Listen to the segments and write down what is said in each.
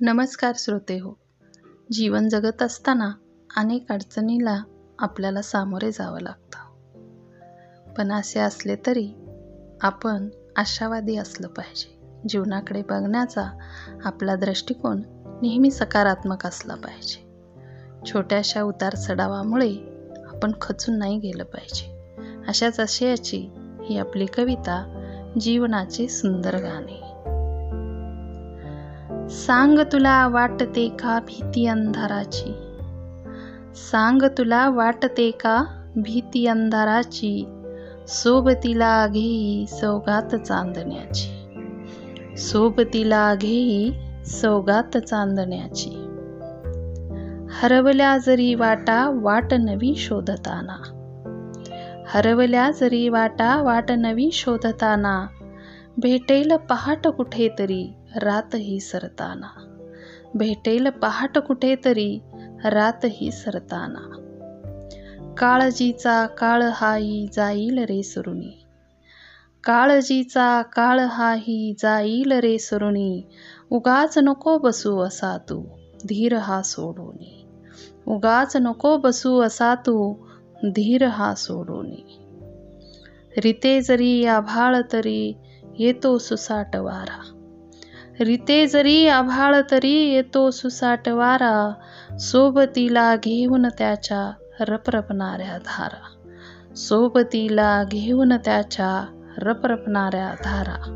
नमस्कार श्रोते हो. जीवन जगत असताना अनेक अडचणीला आपल्याला सामोरे जावं लागतं. पण असे असले तरी आपण आशावादी असलं पाहिजे. जीवनाकडे बघण्याचा आपला दृष्टिकोन नेहमी सकारात्मक असला पाहिजे. छोट्याशा उतार चढावामुळे आपण खचून नाही गेलं पाहिजे. अशाच आशयाची ही आपली कविता जीवनाचे सुंदर गाणे. सांग तुला वाटते का भीती अंधाराची? सांग तुला वाटते का भीती अंधाराची? सोबतीला घेई सौगात चांदण्याची. सोबतीला घेई सौगात चांदण्याची. हरवल्या जरी वाटा वाट नवी शोधताना. हरवल्या जरी वाटा वाट नवी शोधताना. भेटेल पहाट कुठेतरी. रातही सरताना. भेटेल पहाट कुठेतरी रातही सरताना. काळजीचा काळ हाही जाईल रे सुरुणी काळजीचा काळ हाही जाईल रे सुरुणी उगाच नको बसू असा तू धीर हा सोडूनी. उगाच नको बसू असा तू धीर हा सोडूनी. रिते जरी आभाळ तरी येतो सुसाट वारा. रिते जरी आभाळ तरी येतो सुसाट वारा सोबतीला घेऊन त्याच्या रपरपणाऱ्या धारा. सोबतीला घेऊन त्याच्या रपरपणाऱ्या धारा.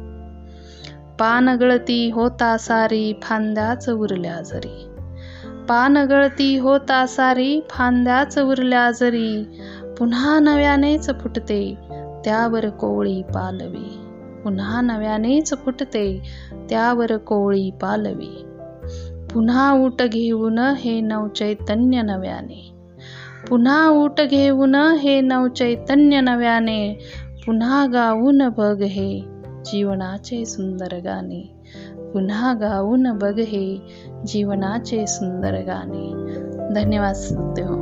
पानगळती होता सारी फांद्याच उरल्या जरी. पानगळती होता सारी फांद्याच उरल्या जरी. पुन्हा नव्यानेच फुटते त्यावर कोवळी पालवी. पुन्हा नव्यानेच फुटते त्यावर कोळी पालवी. पुन्हा ऊट घेऊन हे नवचैतन्य नव्याने. पुन्हा ऊट घेऊन हे नवचैतन्य नव्याने. पुन्हा गाऊन बघ हे जीवनाचे सुंदर गाणे. पुन्हा गाऊन बघ हे जीवनाचे सुंदर गाणे. धन्यवाद सत्य हो.